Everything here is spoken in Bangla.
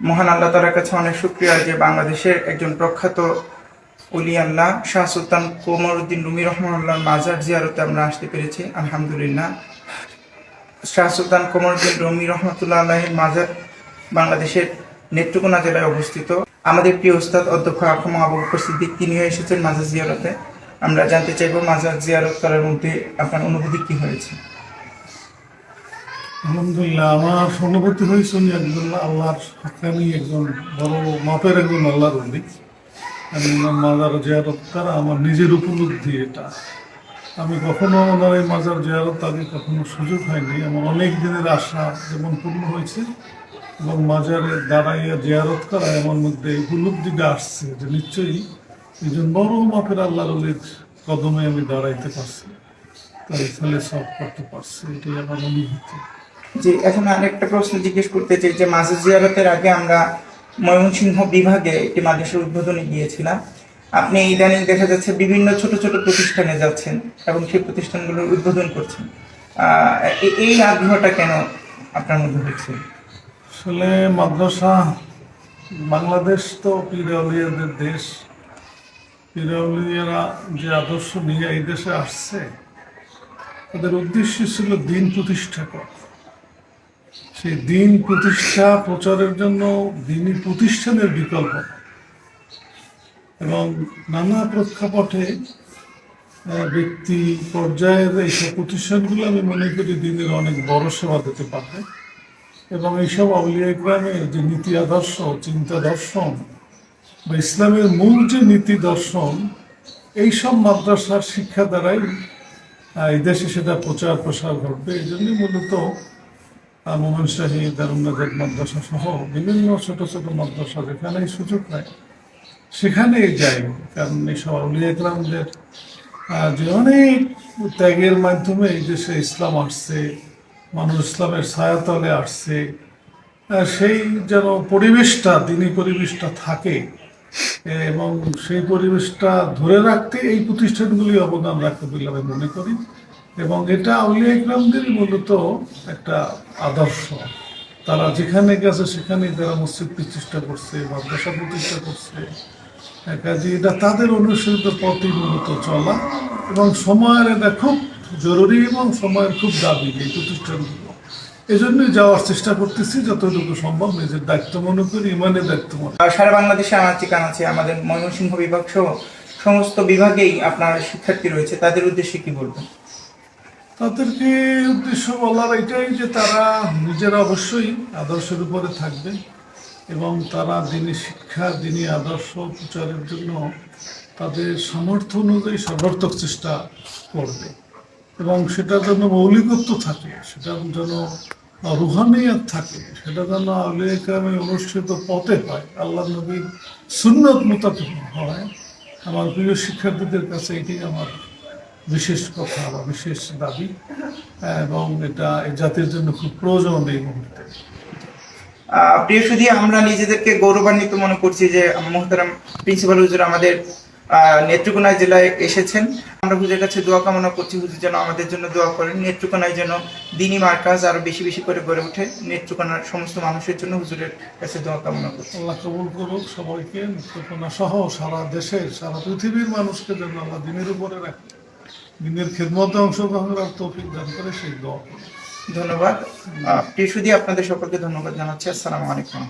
মহান আল্লাহ তালার কাছে অনেক শুক্রিয়া যে বাংলাদেশের একজন প্রখ্যাত অলি আল্লাহ, শাহ সুলতান কোমরউদ্দিন রুমি রহমানুল্লাহ মাজার জিয়ারতে আমরা আসতে পেরেছি, আলহামদুলিল্লাহ। শাহ সুলতান কোমরউদ্দিন রুমি রহমতুল্লাহ আল্লাহের মাজার বাংলাদেশের নেত্রকোনা জেলায় অবস্থিত। আমাদের প্রিয় উস্তাদ অধ্যক্ষ আখম আবু বকর সিদ্দিক, তিনিও এসেছেন মাজার জিয়ারতে। আমরা জানতে চাইব মাজার জিয়ারত করার মধ্যে আপনার অনুভূতি কি হয়েছে? আলহামদুলিল্লাহ, আমার অনুভূতি হয়েছে উনি একজন আল্লাহর হাক্কানি একজন বড় মাপের একজন আল্লাহর উনি আমি মাজার জিয়ারত করা আমার নিজের উপলব্ধি এটা। আমি কখনো ওনার এই মাজার জিয়ারত আগে কখনো সুযোগ হয়নি। আমার অনেক দিনের আশা যেমন পূর্ণ হয়েছে, এবং মাজারে দাঁড়াইয়া জিয়ারত করা আমার মধ্যে এই উপলব্ধিটা আসছে যে নিশ্চয়ই একজন বড় মাপের আল্লাহর অলির কদমে আমি দাঁড়াইতে পারছি তাই ফলে সব করতে পারছি, এটাই আমার অনুভূতি। যে এখন আরেকটা প্রশ্ন জিজ্ঞেস করতে চাই যে মাজার জিয়ারতের আগে আমরা ময়মনসিংহ বিভাগে একটি মাদ্রাসার উদ্বোধনে গিয়েছিলাম। আপনি ইদানিং দেখা যাচ্ছে বিভিন্ন ছোট ছোট প্রতিষ্ঠানে যাচ্ছেন এবং সেই প্রতিষ্ঠানগুলোর উদ্বোধন করছেন। এই আগ্রহটা কেন আপনার মধ্যে হচ্ছে? আসলে মাদ্রাসা বাংলাদেশ তো পিরাউলিয়াদের দেশ। পিরাউলিয়ারা যে আদর্শ নিয়ে এই দেশে আসছে, তাদের উদ্দেশ্য ছিল দিন প্রতিষ্ঠা করা। সেই দিন প্রতিষ্ঠা প্রচারের জন্য দিনই প্রতিষ্ঠানের বিকল্প। এবং নানা প্রেক্ষাপটে ব্যক্তি পর্যায়ের এইসব প্রতিষ্ঠানগুলো আমি মনে করি দিনের অনেক বড় সেবা দিতে পারবে। এবং এইসব আউলিয়া গ্রামের যে নীতি আদর্শ চিন্তা দর্শন, বা ইসলামের মূল যে নীতি দর্শন, এইসব মাদ্রাসার শিক্ষা দ্বারাই এই দেশে সেটা প্রচার প্রসার ঘটবে। এই জন্যই মূলত আহ, মোহন শাহী দারুনাজাদ মাদ্রাসা সহ বিভিন্ন ছোট ছোট মাদ্রাসা যেখানেই সুযোগ নেয় সেখানেই যাই। কারণ এইসব আউলিয়া আহ, যে অনেক ত্যাগের মাধ্যমে এই দেশে ইসলাম আসছে মানুষ ইসলামের ছায়াতলে আসছে সেই যেন পরিবেশটা দিনী পরিবেশটা থাকে এবং সেই পরিবেশটা ধরে রাখতে এই প্রতিষ্ঠানগুলি অবদান রাখতে বলে আমি মনে করি। এবং এটা আউলিয়া ইকরামদেরই মূলত একটা আদর্শ। তারা যেখানে গেছে সেখানেই তারা মসজিদ প্রতিষ্ঠা করছে, মাদ্রাসা প্রতিষ্ঠা করছে। কাজে এটা তাদের অনুসৃত পথই মূলত চলা এবং সময়ের এটা খুব জরুরি এবং সময়ের খুব দাবি এই প্রতিষ্ঠানগুলো। এই জন্যই যাওয়ার চেষ্টা করতেছি, যতটুকু সম্ভব নিজের দায়িত্ব মনে করি, ইমানের দায়িত্ব মনে। সারা বাংলাদেশে আনাচে কানাচে আমাদের ময়মনসিংহ বিভাগ সহ সমস্ত বিভাগেই আপনার শিক্ষার্থী রয়েছে, তাদের উদ্দেশ্যে কি বলবেন? তাদেরকে উদ্দেশ্য বলার এটাই যে তারা নিজেরা অবশ্যই আদর্শের উপরে থাকবে এবং তারা দিনী শিক্ষা, দিনী আদর্শ প্রচারের জন্য তাদের সামর্থ্য অনুযায়ী সর্বাত্মক চেষ্টা করবে। এবং সেটার জন্য মৌলিকত্ব থাকে সেটার জন্য রুহানিয়াত থাকে, সেটা যেন গ্রামে অনুষ্ঠিত পথে হয়, আল্লাহ নবীর সুন্নত মোতাবেক হয়। আমার প্রিয় শিক্ষার্থীদের কাছে এটাই আমার বিশেষ কথা বা বিশেষ দাবি এবং এটা জাতির জন্য খুব প্রয়োজন এই মুহূর্তে। প্রিয় সুধী আমরা নিজেদেরকে গৌরবান্বিত মনে করছি যে মোহতারাম প্রিন্সিপাল হুজুর আমাদের নেত্রকোনা জেলায় এসেছেন। আমরা হুজুরের কাছে দোয়া কামনা করছি হুজুর যেন আমাদের জন্য দোয়া করেন। নেত্রকোনায় যেন দিনী মার্কাজ আরও বেশি বেশি করে গড়ে ওঠে। নেত্রকোনার সমস্ত মানুষের জন্য হুজুরের কাছে দোয়া কামনা করছি। আল্লাহ কবুল করুক সবাইকে মুক্তপনা সহ সারা দেশের সারা পৃথিবীর মানুষকে যেন আল্লাহ দিনের উপরে রাখে। দিনের খেদমতে অংশগ্রহণ করার তৌফিক দান করে সেই দোয়া। ধন্যবাদ। আপনি প্রিয় আপনাদের সকলকে ধন্যবাদ জানাচ্ছি। আসসালামু আলাইকুম।